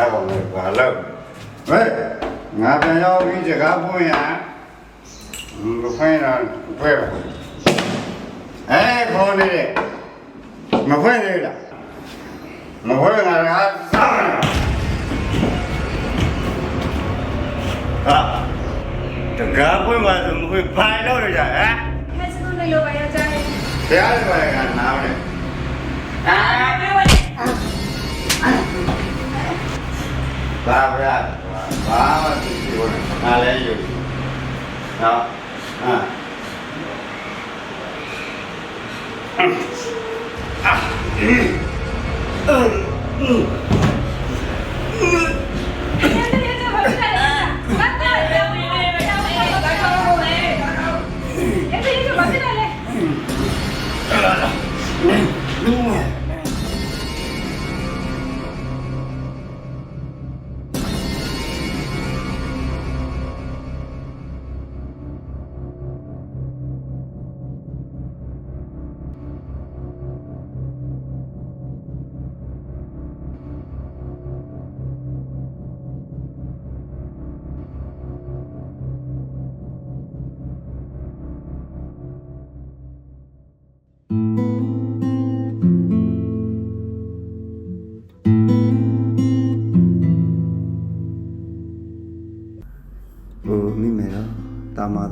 အဲ့ကောင်လည်းဘာလို့ဟဲ့ငါပြန်ရောက်ပြီးစကားပွင့်ရဘယ်ဖိုင်တော့ဘယ်အဲခေါ်နေတယ်မဖွင့်သေးလားမဖွင့်ငါကဟာတကားပွင့်မှဆိုမဖွင့်ဘာလို့လဲကြာဟဲ့မစလို့လေလိုပါရကြတယ်တရားလည်းပါရကနားတယ် ဘာဗျာဘာမှသိဘူး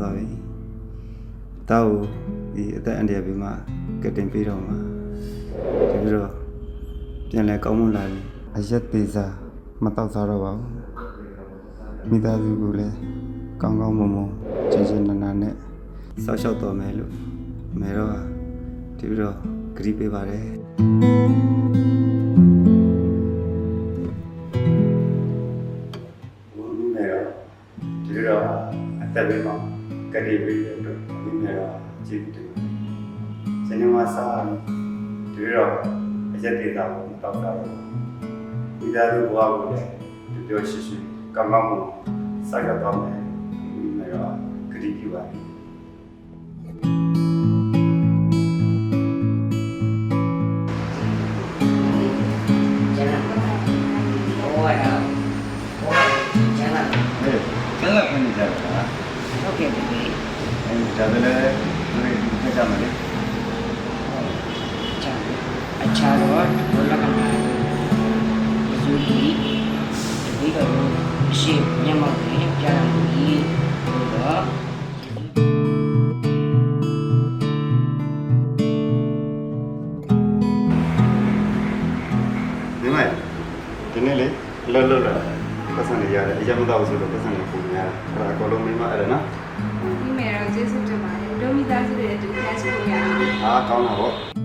သွားပြီတောက်ဒီအသက်အန္တရာယ်ပြီးမှကတင်ပေးတော့မှာဒီပြီးတော့ပြန်လဲကောင်းမွန်လာပြီအရက်သေးစားမတော့စားတော့ပါဘူးမိသားစုကိုလည်းကောင်းကောင်းမွန်မွန်ချင်ချင်နာနာနဲ့စောက်ရှောက်တော်မယ်လို့မယ်တော့ဒီပြီးတော့ဂရီးပေးပါတယ် အသက်ဘေးမှာကတိပေးတဲ့အတွက်ဘုန်းကြီးများကျေးဇူးတင်ပါတယ်။စနေမှာစားဒီတော့အရက်ဒေတာကိုတောက်တာတော့ဒီသားတို့ဘဝကိုလည်းဒီပြောရှိရှိကမ္မမစိုက်ရတော့မယ်ဘုန်းကြီးများကတိပြုပါတယ်။ဟိုရဟိုကျန်လာဟဲ့ကျန်လာခဏကြာတာဟုတ်ကဲ့ဒီအဲဒါလည်းဒီခက်ကြမှာလေချာအချာတော့ဘလကနာဇူဒီဒီက တော့ရှေ့ညမောင်ကြီးပြန်လာပြီးတော့ဒီမဲ့ဒီနေ့လေလောလောလာ ပတ်စံလေးရတယ်အရင်မတော့ဆိုတော့ပတ်စံလေးပုံများအဲ့ဒါအကုန်လုံးမိမအဲ့ဒါနော်ဒီမေတော့ကျေးဇူးတင်ပါတယ်။ဒိုမီသားစုရဲ့အတူဖျားရှိလို့ရအောင်အားကောင်းတာပေါ့